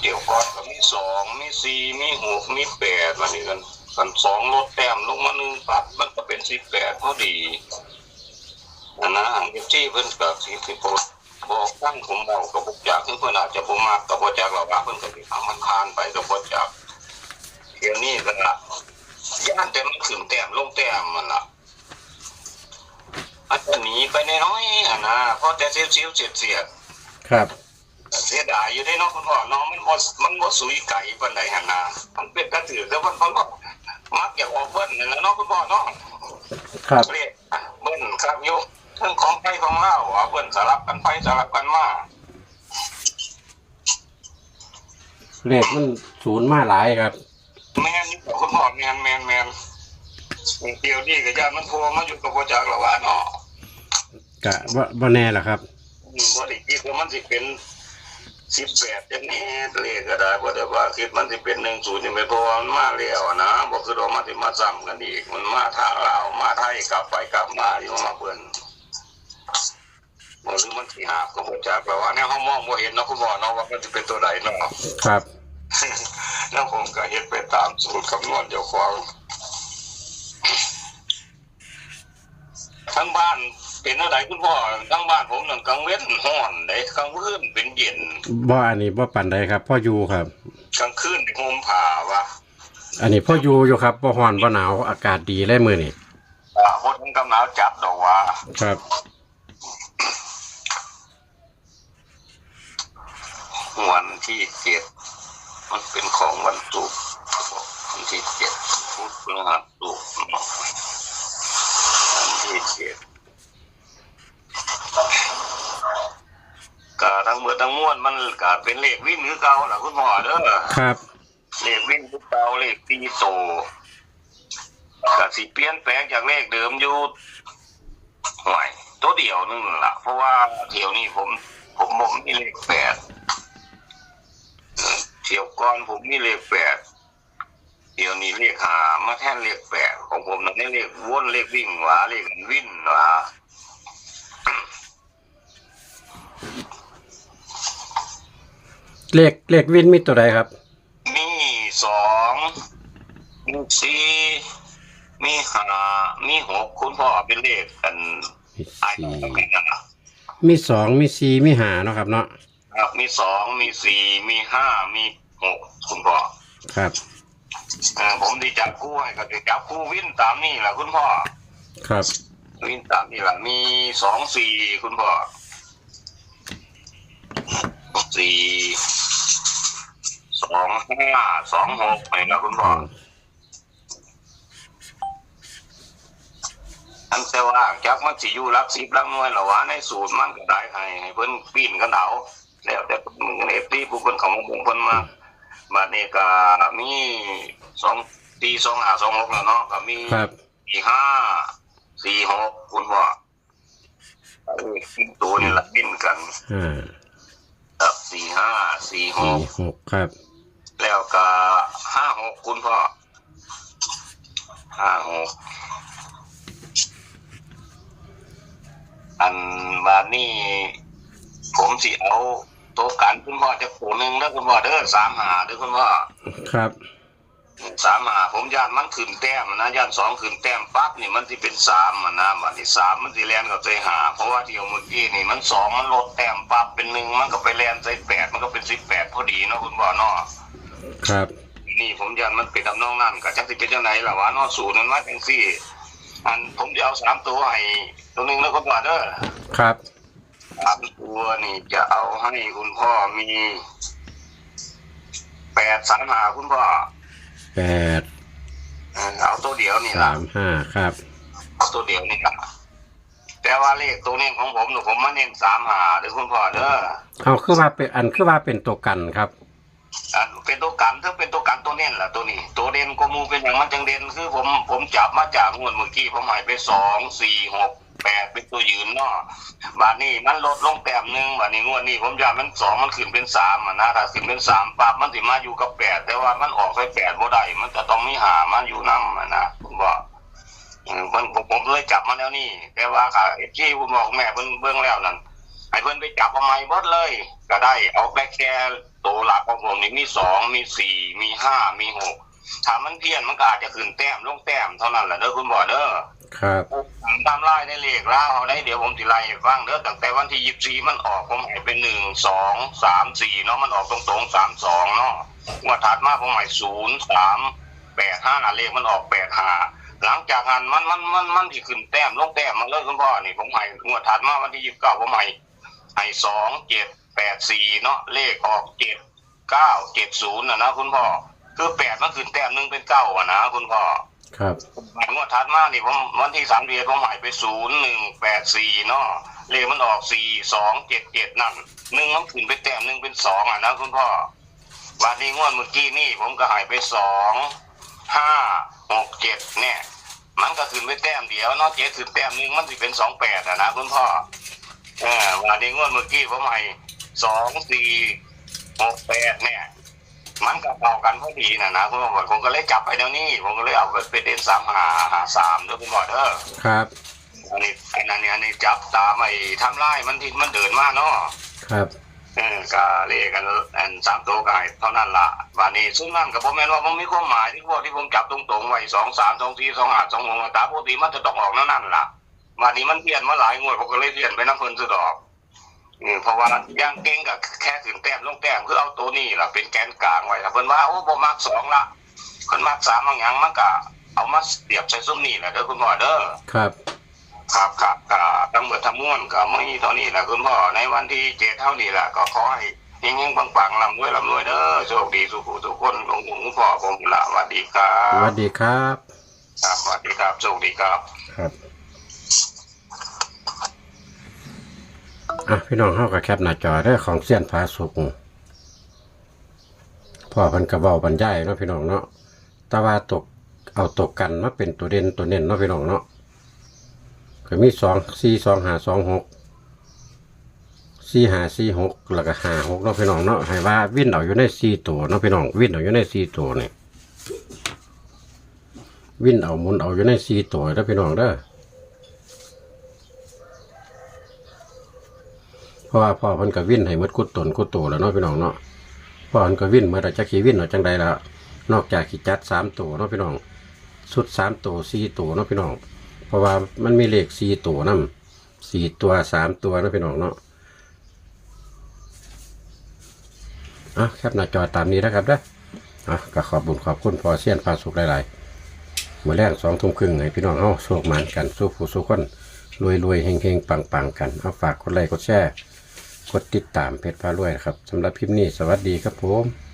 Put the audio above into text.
เดี๋ยวก่อนก็มีสองมีสี่มีหกมีแปดวันนี้กันกันสองลดแต้มลงมาหนึ่งปัดมันก็เป็นสิบแปดพอดีอันนะอันที่เพิ่นกับสิบสิบบอกตั้งผมเบากับบุกจากคือเพิ่นอาจจะบ่มากกับบ่จากเราว่าเพิ่นก็สิทำมันคานไปกับบ่จากเดี๋ยวนี้ก็ละย่านแต่มันขึ้นแต้มลงแต้มมันล่ะอันจะหนีไปน้อยๆอะนะเพราะแต่เสียวๆเสียดๆครับ เสียดายอยู่ได้เนาะคุณพ่อเน้องมันบ่มันบ่สุยไก่ปานใดหั่นน่ะมันเป็นกระถือแต่มันมันก็มักอยากออกเบิ้ลนั่นแหละเนาะคุณพ่อเนาะครับเรียกเบิ้ลครับอยู่เรื่องของไผของเล่าเอาเบิ้ลสลับกันไปสลับกันมาเลขมันศูนย์มาหลายครับ แม่นอยู่กับคุณพ่อแม่นแม่นแม่นเดี๋ยวนี้ก็ย่านมันโทรมาอยู่กับบ่จักแล้วว่าเนาะกะบ่บ่แน่ล่ะครับอืมบ่ได้คิดว่ามันสิเป็น 18จังนี้เลขก็ได้บ่ได้ว่าคิดมันสิเป็น10จังได๋เพราะว่ามันมาแล้วนะบ่คือว่ามันสิมาซ้ำกันอีกมันมาทางลาวมาไทยกลับไปกลับมาอยู่มาเบิ่นบ่รู้มันสิหาบก็บ่จักแล้วว่าแนวเฮามองบ่เห็นเนาะคุณพ่อเนาะว่ามันสิเป็นตัวใดเนาะครับแล้วผมก็เฮ็ดไปตามสูตรคำนวณเจ้าของทั้งบ้าน เป็นอะไรคุณพ่อทั้งบ้านผมนั่นกลางเว้นร้อนได้กลางคืนเป็นเย็นบ่อันนี้บ่ปันใดครับพ่ออยู่ครับกลางคืนนี่ห่มผ้าวะอันนี้พ่ออยู่อยู่ครับบ่ฮ้อนบ่หนาวอากาศดีเลยมื้อนี้อ่าบ่ถึงกำหนาวจัดดอกว่าครับวันที่เจ็ดมันเป็นของวันศุกร์วันที่เจ็ดพุธพฤหัสศุกร์เนาะวันที่เจ็ดก็ ทั้งเมื่อทั้งมวลมันก็เป็นเลขวิ่งหรือเก่าล่ะคุณพ่อเด้อครับ เลขวิ่งคือเก่าเลขตีโตก็สิเปลี่ยนแปลงจากเลขเดิมอยู่ห่วยตัวเดียวนึงล่ะ เพราะว่าเที่ยวนี้ผม ผมผมมีเลขแปดเออเที่ยวก่อนผมมีเลขแปดเที่ยวนี้เลขหามาแทนเลขแปดของผมนั่นเลขวนเลขวิ่งหวาเลขวิ่นหวา เลขเลขวินมีตัวใดครับ มีสองมีสี่มีห้ามีหกคุณพ่อเป็นเลขกันมีไอ้สี่ต้องกันนะมีสองมีสี่มีห้าเนาะครับเนาะครับมีสองมีสี่มีห้ามีหกคุณพ่อครับเออผมดีจับคู่ให้ก็ดีจับคู่วินตามนี่แหละคุณพ่อครับ วินตามนี่แหละมีสองสี่คุณพ่อ สี่สองห้าสองหกไปนะคุณพ่ออันแต่ว่าจักมันสิอยู่รักสิบรักหน่วยหรอวะในสูตรมันก็ได้ให้ให้เพิ่นปีนกันเอาแล้วแต่มึงเอฟซีผู้เพิ่นเขามาบุงเพิ่นมาบัดนี้ก็มีสองตีสองหาสองหกแล้วเนาะก็มีครับสี่ห้าสี่หกคุณพ่อเออตัวนี่ละบินกันห้า ครับสี่ห้าสี่หสี่กหกครับแล้วก็ห้าหกคุณพ่อห้าหกอันบานนี่ผมสิเอาโต๊ะกันคุณพ่อจะปูหนึ่งแล้วคุณพ่อเด้อสามหาเด้อคุณพ่อ ครับ สามหาผมย่านมันขึ้นแต้มนะย่านสองขึ้นแต้มปั๊บนี่มันสิเป็นสามอะนะบัดนี้สามมันสิแลนกับใจหาเพราะว่าเที่ยวเมื่อกี้นี่มันสองมันลดแต้มปั๊บเป็นหนึ่งมันก็ไปแลนใส่แปดมันก็เป็นสิบแปดพอดีเนาะคุณพ่อเนาะครับ นี่ผมยันมันเป็นทำนองนั่นกับจังสิเป็นจังไหนล่ะวะเนอสูตรมันมาจังสี่ อันผมจะเอาสามตัวให้ตัวหนึ่งแล้วก็ว่าเด้อครับสามตัวนี่จะเอาให้คุณพ่อมีแปดสามหาคุณพ่อ แปดเออเอาตัวเดียวนี่สาล่ะมห้าครับ เอาตัวเดียวนี่ล่ะแต่ว่าเลขตัวนี้ของผมหนูผมมาเน้นสามหาเด้อคุณพ่อเด้อเอาคือว่าเป็นอันคือว่าเป็นตัวกันครับอันเป็นตัวกันถ้าเป็นตัวกันตัวเน้นล่ะตัวนี้ ตัวเด่นก็มูเป็นอย่างมันจังเด่นคือผมผมจับมาจากงวดเมื่อกี้ผมใหายไปสองสี่หก แปดเป็นตัวยืนเนาะบาทนี้มันลดลงแต้มหนึ่งบาทนี้งวดนี้ผมจะมันสองมันขึ้นเป็นสามอะนะถ้าขึ้นเป็นสามปั๊บมันสิมาอยู่กับแปดแต่ว่ามันออกไปแปดบ่ได้มันจะต้องมีหามันอยู่นํอะนะผมบอกมผมผมผมเลยจับมาแล้วนี่ แต่ว่าค่ะเอฟซีผมบอกแม่เพิ่นเบิ่งแล้วนั่นให้เพิ่นไปจับเอาไม้เบิดเลย ก็ได้เอาไปแค่ตัวหลักของผมนี่มีสองมีสี่มีห้ามีหก ถ้ามันเพี้ยนมันก็อาจจะขึ้นแต้มลงแต้มเท่านั้นแหละเด้อคุณพ่อเด้อครับตามไล่ในเลขแล้วเอาได้เดี๋ยวผมสิไล่ให้ฟังเด้อตั้งแต่วันที่ยี่สิบสี่มันออกผมให้เป็นหนึ่งสองสามสี่เนาะมันออกตรงตรงสามสองเนาะงวดถัดมาผมให้ศูนย์สามแปดห้าเลขมันออกแปดห้าหลังจากนั้นมันมันมันมันที่ขึ้นแต้มลงแต้มมาเลยคุณพ่อนี่ผมให้งวดถัดมาวันที่ยี่สิบเก้าผมให้ให้สองเจ็ดแปดสี่เนาะเลขออกเจ็ดเก้าเจ็ดศูนย์นะนะคุณพ่อ คือแปดมันขึ้นแต้มหนึงเป็นเก้าอะนะคุณพ่อครับ งวดถัดมานี่ผมวันที่สามเดือนผมหายไปศูนย์หนึ่งแปดสี่เนาะเลขมันออกสี่สองเจ็ดเจ็ดนั่นหนึ่งมันขึ้นไปแต้มหนึ่งเป็นสองอะนะคุณพ่อวันนี้งวดเมื่อกี้นี่ผมก็หายไปสองห้าหกเจ็ดเนี่ย มันก็ขึ้นไปแต้มเดียวเนาะเจ็ดขึ้นแต้มหนึ่งมันสิเป็นสองแปดอะนะคุณพ่อเออวันนี้งวดเมื่อกี้ผมให้สองสี่หกแปดเนี่ย มันก็เท่ากันพอดีนะนะคุณพ่อผมก็เลยจับไปเดี๋ยวนี้ ผมก็เลยเอาไปเด่นสามหาหาสามเด้อคุณพ่อเด้อครับอันนี้อันนั้นเนี่ยอันนี้จับตามไอ้ทำไล่มันที่มันเดินมาเนาะครับเออก็เลขกันอันสามตัวกายเท่านั้นละวันนี้ซึ่งนั่นกับผมแม่นว่าผมมีความหมายที่พวกที่ผมจับตรงๆไว้สองสามสองสี่สองห้าสองหกตามปกติมันจะต้องออกนั่นนั่นล่ะวันนี้มันเปลี่ยนมาหลายงวดผมก็เลยเปลี่ยนไปน้ำเพลินสุดดอก อืมเพราะว่าย่างเก่งกับแค่ถึงแต้มลงแต้มคือเอาตัวนี้ล่ะเป็นแกนกลางไว้ถ้าเพิ่นว่าโอ้บ่มักสองละเพิ่นมักสามบางอย่างมันก็เอามาเปรียบใส่ซุ้มนี่แหละเด้อคุณพ่อเด้อครับครับครับก็ทั้งหมดทั้งมวลก็ไม่เท่านี้แหละคุณพ่อในวันที่เจ็ดเท่านี้แหละก็ขอให้เฮงๆปังๆลำรวยลำรวยเด้อโชคดีสุขุทุกคนหลวงปู่พ่อผมละสวัสดีครัสบวัสดีครับครับสวัสดีครับโชคดีครับครับ อะพี่น้องเฮากับแคปหน้าจอได้ของเสี้ยนฟ้าสุกพ่อพันกระเว้าบรรยายเนาะพี่น้องเนาะต่ว่าตกเอาตกกันมาเป็นตัวเด่นตัวเน้นเนาะพี่น้องเนาะก็มีสองสี่สองหาสองหกสี่หาสี่หกแล้วก็ห้าหกเนาะพี่น้องเนาะให้ว่าวิ่นเอาอยู่ในสี่ตัวเนาะพี่น้องวิ่นเอาอยู่ในสี่ตัวนี่วิ่นเอาหมุนเอาอยู่ในสี่ตัวเด้อพี่น้องเด้อ เพราะว่าพ่อเพิ่นก็วิ่นให้หมดกุดตนกุดโตแล้วเนาะพี่น้องเนาะพ่อเพิ่นก็วิ่นเมื่อจะขี่วิ่นเอาจังใดละนอกจากขี่จัดสามตัวเนาะพี่น้องสุดสามตัวสี่ตัวเนาะพี่น้อง เพราะว่ามันมีเลขสี่ตัวนำสี่ตัวสามตัวเนาะพี่น้องเนาะอะแคปหน้าจอตามนี้นะครับเด้ออะก็ขอบบุญขอบคุณพอเสียนฟ้าสุขหลายๆมื่อแรกสองทุ่มครึ่งให้พี่น้องเอ้าโชคหมานกันสู้ผู้สู้คนรวยรวยเฮงเฮงปังปังกันเอาฝากกดไลค์กดแชร์ กดติดตามเพจพารวยนะครับสำหรับคลิปนี้สวัสดีครับผม